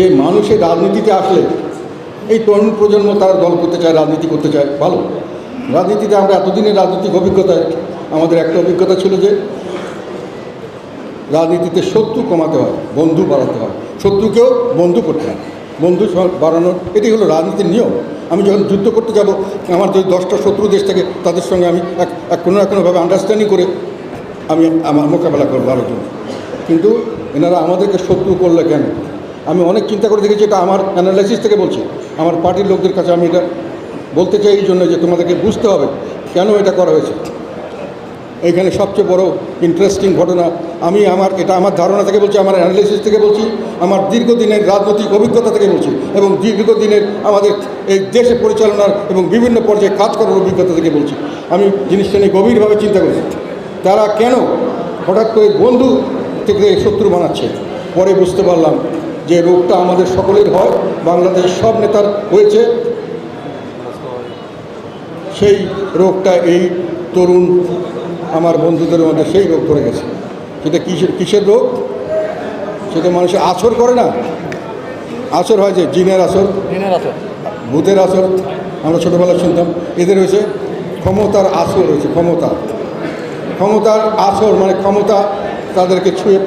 যে মানুষের রাজনীতিতে আসলে এই তরুণ প্রজন্ম তারা দল করতে চায়, রাজনীতি করতে চায়, ভালো। রাজনীতিতে আমরা এতদিনের রাজনৈতিক অভিজ্ঞতায় আমাদের একটা অভিজ্ঞতা ছিল যে রাজনীতিতে শত্রু কমাতে হয়, বন্ধু বাড়াতে হয়। শত্রুকেও বন্ধু করতে হয়, বন্ধু বাড়ানোর এটি হলো রাজনীতির নিয়ম। আমি যখন যুদ্ধ করতে যাব, আমার যদি দশটা শত্রু দেশ থাকে, তাদের সঙ্গে আমি এক এক কোনো না কোনোভাবে আন্ডারস্ট্যান্ডিং করে আমি আমার মোকাবেলা করব আরও কিন্তু এনারা আমাদেরকে শত্রু করলে কেন? আমি অনেক চিন্তা করে দেখেছি, এটা আমার অ্যানালাইসিস থেকে বলছি। আমার পার্টির লোকদের কাছে আমি এটা বলতে চাই এই জন্য যে তোমাদেরকে বুঝতে হবে কেন এটা করা হয়েছে। এইখানে সবচেয়ে বড় ইন্টারেস্টিং ঘটনা, আমি আমার, এটা আমার ধারণা থেকে বলছি, আমার অ্যানালিসিস থেকে বলছি, আমার দীর্ঘদিনের রাজনৈতিক অভিজ্ঞতা থেকে বলছি এবং দীর্ঘদিনের আমাদের এই দেশে পরিচালনার এবং বিভিন্ন পর্যায়ে কাজ করার অভিজ্ঞতা থেকে বলছি। আমি জিনিসটা নিয়ে গভীরভাবে চিন্তা করেছি। তারা কেন হঠাৎ করে বন্ধু থেকে শত্রু বানাচ্ছে? পরে বুঝতে পারলাম যে রোগটা আমাদের সকলের হয় বাংলাদেশ সব নেতার হয়েছে সেই রোগটা এই তরুণ আমার বন্ধুদের মধ্যে সেই রোগ ধরে গেছে। সেটা কিসের কিসের রোগ? সেটা মানুষের আসর করে না? আসর হয় যে জিনের আসর ভূতের আসর আমরা ছোটোবেলায় শুনতাম এদের হয়েছে ক্ষমতার আসর হয়েছে ক্ষমতা। ক্ষমতার আসর মানে ক্ষমতা তাদেরকে ছুঁয়ে